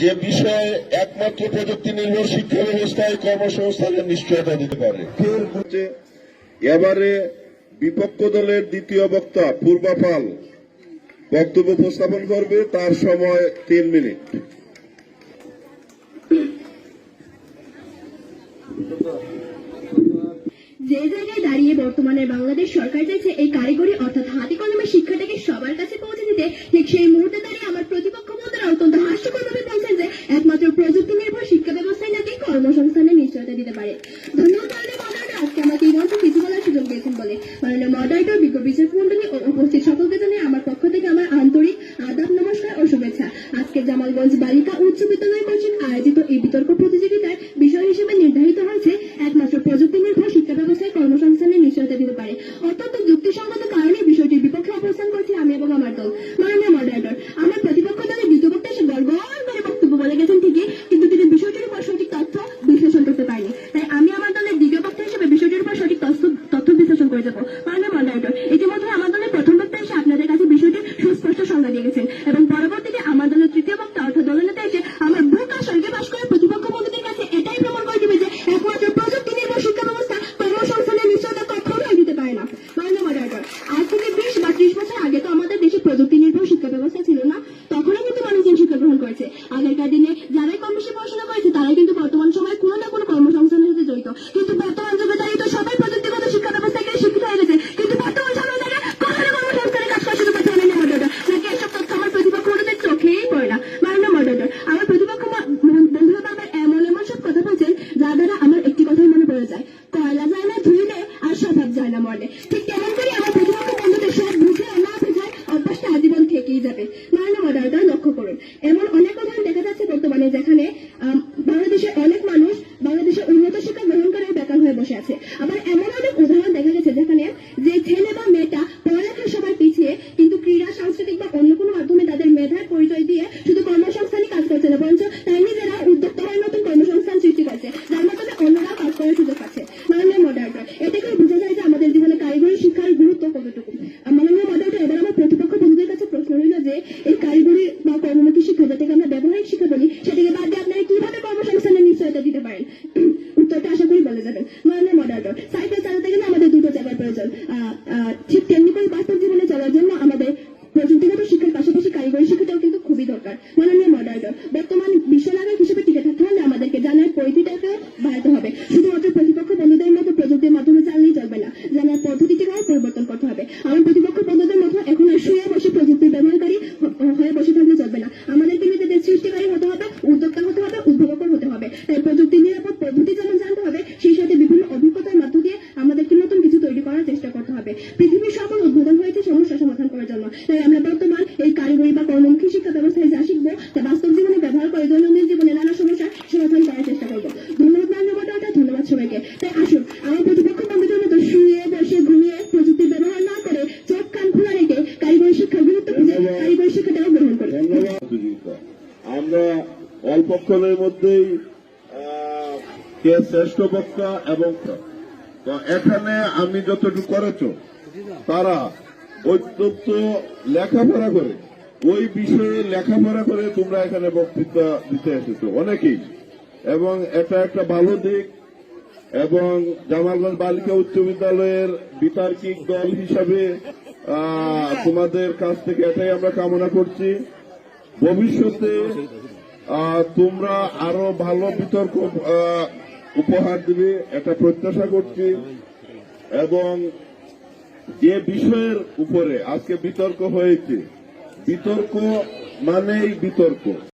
যে বিষয়ে একমাত্র প্রযুক্তি নির্ভর শিক্ষা ব্যবস্থায় কর্মসংস্থানের নিশ্চয়তা দিতে পারে। এবারে বিপক্ষ দলের দ্বিতীয় বক্তা পূর্বা পাল বক্তব্য উপস্থাপন করবে তার সময় তিন মিনিট। যে জায়গায় দাঁড়িয়ে বর্তমানে বাংলাদেশ সরকার চাইছে এই কারিগরি অর্থাৎ হাতে কলমে শিক্ষাটাকে সবার কাছে পৌঁছে দিতে ঠিক সেই মুহূর্তে দাঁড়িয়ে আমার প্রতিপক্ষ বন্ধুরা অত্যন্ত হাস্যকরভাবে বলছেন যে একমাত্র প্রযুক্তি নির্ভর শিক্ষা ব্যবস্থায় নাকি কর্মসংস্থানের নিশ্চয়তা দিতে পারে। আজকে সকলকে জানিয়ে আমার পক্ষ থেকে আমার আন্তরিক আদাব, নমস্কার ও শুভেচ্ছা। আজকে জামালগঞ্জ বালিকা উচ্চ বিদ্যালয় আয়োজিত এই বিতর্ক প্রতিযোগিতায় বিষয় হিসেবে নির্ধারিত হয়েছে একমাত্র প্রযুক্তি নির্ভর শিক্ষা ব্যবস্থায় কর্মসংস্থানের নিশ্চয়তা দিতে পারে অত্যন্ত যুক্তিসঙ্গত কারণে বিষয়টির বিপক্ষে অবস্থান করছি আমি এবং আমার দল মাননীয় মডারেটর আমার প্রতিপক্ষ দলের দ্বিতীয় বক্তা এসে গড় গড় করে বক্তব্য বলে গেছেন ঠিকই কিন্তু তিনি বিষয়টির উপর সঠিক তথ্য বিশ্লেষণ করতে পারেনি তাই আমি আমার দলের দ্বিতীয় বক্তা হিসেবে বিষয়টির উপর সঠিক তথ্য তথ্য বিশ্লেষণ করে যাব মাননীয় মডারেটর ইতিমধ্যে আমার দলের প্রথম বক্তা এসে আপনাদের কাছে বিষয়টির সুস্পষ্ট সংজ্ঞা দিয়ে গেছেন এবং পরবর্তীতে আমার দলের তৃতীয় বক্তা অর্থাৎ দলনেতা এসে আমার বুক আর স্বর্গে বাস করে প্রতিপক্ষ বন্ধুদের কাছে এটাই প্রমাণ করে দিবে যে একমাত্র প্রযুক্তি নির্ভর শিক্ষা ব্যবস্থা কর্মসংস্থানের নিশ্চয়তা কখনোই দিতে পারে না মাননীয় মডারেটর আজ থেকে বিশ বা ত্রিশ বছর আগে তো আমাদের দেশে প্রযুক্তি নির্ভর শিক্ষা ব্যবস্থা ছিল না তখনও কিন্তু মানুষজন শিক্ষা গ্রহণ করেছে আগেরকার দিনে যারাই কম বেশি পড়াশোনা করেছে তারাই কিন্তু বর্তমান সময়ে কোনো না কোনো কর্মসংস্থানের সাথে জড়িত কিন্তু বর্তমান যুগে দাঁড়িয়ে তো সবাই প্রযুক্তিগত শিক্ষা ব্যবস্থাকে শিক্ষিত হয়ে গেছে কিন্তু বর্তমান সময়ে দাঁড়িয়ে কখনো কর্মসংস্থানে কাজ করা শুরু করতে মাননীয় মডারেটর নাকি এসব তথ্য আমার প্রতিপক্ষ বন্ধুদের চোখেই পড়ে না মাননীয় মডারেটর আমার প্রতিপক্ষ ম- বন্ধুরা বারবার এমন এমন সব কথা বলছেন যা দ্বারা আমার একটি কথাই মনে পড়ে যায় কয়লা যায় না ধুইলে আর মরলে ঠিক তেমন করে আমার প্রতিপক্ষ বন্ধুদের সব বুঝে না বুঝায় অভ্যাসটা আজীবন থেকেই যাবে। মাননীয় মডারেটর লক্ষ্য করুন। এমন অনেক উদাহরণ দেখা যাচ্ছে বর্তমানে যেখানে বাংলাদেশের অনেক মানুষ বাংলাদেশের উন্নত শিক্ষা গ্রহণ করে বেকার হয়ে বসে আছে। আবার এমন অনেক উদাহরণ দেখা গেছে যেখানে যে ছেলে বা মেয়েটা পড়ালেখার সবার পিছিয়ে, কিন্তু ক্রীড়া, সাংস্কৃতিক বা অন্য কোনো মাধ্যমে তাদের মেধার পরিচয় দিয়ে শুধু কর্মসংস্থানই কাজ করছে না, বরঞ্চ তাই নিজেরা উদ্যোক্তা হয়ে নতুন কর্মসংস্থান সৃষ্টি করছে যার মাধ্যমে অন্যরা কাজ করার সুযোগ পাচ্ছে মাননীয় মডারেটর এতে করে বোঝা যায় যে আমাদের জীবনে কারিগরি শিক্ষার গুরুত্ব কতটুকু আর মাননীয় মডারেটর এবার আমার প্রতিপক্ষ বন্ধুদের কাছে প্রশ্ন রইল যে এই কারিগরি বা কর্মমুখী শিক্ষা যেটাকে আমরা ব্যবহারিক শিক্ষা বলি সেটাকে বাদ দিয়ে আপনারা কীভাবে কর্মসংস্থানের নিশ্চয়তা দিতে পারেন উত্তরটা আশা করি বলে যাবেন মাননীয় মডারেটর সাইকেল চালাতে গেলে আমাদের দুটো জায়গার প্রয়োজন আহ, আহ, করে বাস্তব জীবনে চলার জন্য আমাদের প্রযুক্তিগত শিক্ষার পাশাপাশি কারিগরি শিক্ষাটাও কিন্তু খুবই দরকার। মাননীয় মডারেটর, বর্তমান বিশ্ব নাগরিক হিসেবে টিকে থাকতে হলে আমাদেরকে জানার পরিধিটাকে বাড়াতে হবে। শুধুমাত্র প্রতিপক্ষ বন্ধুদের মতো প্রযুক্তির মাধ্যমে চাললেই চলবে না, জানার পদ্ধতিটিকেও পরিবর্তন করতে হবে। আমার প্রতিপক্ষ বন্ধুদের মতো এখন আর শুয়ে বসে প্রযুক্তির ব্যবহারকারী হয়ে বসে থাকলে চলবে না। আমাদেরকে নিজেদের সৃষ্টিকারী হতে হবে, উদ্যোক্তা হতে হবে উদ্ভাবকর হতে হবে। তাই প্রযুক্তি নিরাপদ পদ্ধতি যেমন জানতে হবে, সেই সাথে বিভিন্ন অভিজ্ঞতার মাধ্যমে আমাদেরকে নতুন কিছু তৈরি করার চেষ্টা করতে হবে। পৃথিবীর সকল উদ্বোধন হয়েছে সমস্যা সমাধান করার জন্য তাই আমরা বর্তমান এই কারিগরি বা কর্মমুখী শিক্ষা ব্যবস্থায় যা শিখব তা বাস্তব জীবনে ব্যবহার করে দৈনন্দিন জীবনে নানা সমস্যার সমাধান করার চেষ্টা করব। ধন্যবাদ মাননীয় মডারেটর ধন্যবাদ সবাইকে। তাই আসুন আমার প্রতিপক্ষ বন্ধুদের মতো শুয়ে বসে ঘুমিয়ে প্রযুক্তির ব্যবহার না করে চোখ কান খোলা রেখে কারিগরি শিক্ষার গুরুত্ব বুঝে কারিগরি শিক্ষাটাও গ্রহণ করি ধন্যবাদ। প্রতিযোগিতা আমরা অল্পক্ষণের মধ্যেই কে শ্রেষ্ঠ বক্তা এবং এখানে আমি যতটুকু করেছ তারা অত্যন্ত লেখাপড়া করে, ওই বিষয়ে লেখাপড়া করে তোমরা এখানে বক্তৃতা দিতে এসেছ, অনেকেই। এবং এটা একটা ভালো দিক, এবং জামালগঞ্জ বালিকা উচ্চ বিদ্যালয়ের বিতার্কিক দল হিসাবে তোমাদের কাছ থেকে এটাই আমরা কামনা করছি। ভবিষ্যতে তোমরা আরও ভালো বিতর্ক উপহার দিবে, এটা প্রত্যাশা করছি। এবং যে বিষয়ের উপরে আজকে বিতর্ক হয়েছে বিতর্ক মানেই বিতর্ক।